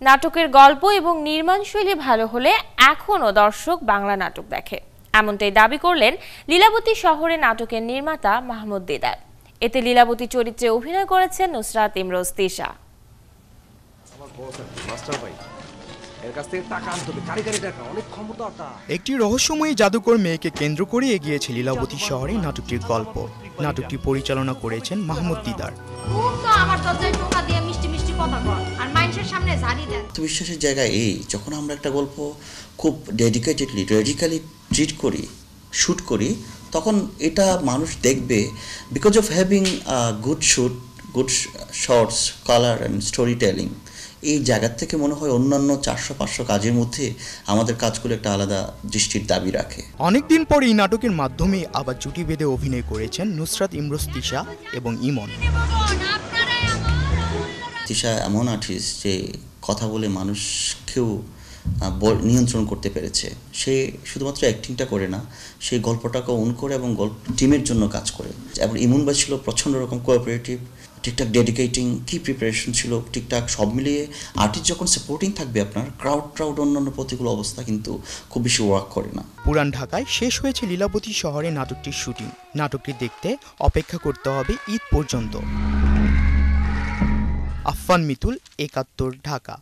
নাটকের গল্প এবং নির্মাণশৈলী ভালো হলে এখনও দর্শক বাংলা নাটক দেখে। এমনটাই দাবি করলেন লীলাবতী শহরে নাটকের নির্মাতা মাহমুদ দিদার। এতে লীলাবতী চরিত্রে অভিনয় করেছেন নুসরাত ইমরোজ তিশা। একটি রহস্যময়ী জাদুকর মেয়েকে কেন্দ্র করে এগিয়েছে লীলাবতী শহরে নাটকটির গল্প। নাটকটি পরিচালনা করেছেন মাহমুদ দিদার। আমার দিয়ে মিষ্টি মিষ্টি আত্মবিশ্বাসের জায়গা এই যখন আমরা একটা গল্প খুব ডেডিকেটেডলি রেডিক্যালি ট্রিট করি শ্যুট করি তখন এটা মানুষ দেখবে because of having good shoot good shorts colour and storytelling এই জায়গার থেকে মনে হয় অন্যান্য চারশো পাঁচশো কাজের মধ্যে আমাদের কাজগুলো একটা আলাদা দৃষ্টির দাবি রাখে। অনেকদিন পর এই নাটকের মাধ্যমে আবার জুটি বেঁধে অভিনয় করেছেন নুসরাত ইমরোজ তিশা এবং ইমন। তিশা এমন আর্টিস্ট যে কথা বলে মানুষকেও নিয়ন্ত্রণ করতে পেরেছে। সে শুধুমাত্র অ্যাক্টিংটা করে না সেই গল্পটাকে অন করে এবং গল্প টিমের জন্য কাজ করে। এবং ইমন ভাই ছিল প্রচণ্ড রকম কোঅপারেটিভ ঠিকঠাক ডেডিকেটিং কি প্রিপারেশন ছিল ঠিকঠাক সব মিলিয়ে আর্টিস্ট যখন সাপোর্টিং থাকবে আপনার ক্রাউড ট্রাউড অন্যান্য প্রতিকূল অবস্থা কিন্তু খুব বেশি ওয়ার্ক করে না। পুরান ঢাকায় শেষ হয়েছে লীলাবতী শহরে নাটকটির শুটিং নাটকটি দেখতে অপেক্ষা করতে হবে ঈদ পর্যন্ত। আফফান মিতুল একাত্তর ঢাকা।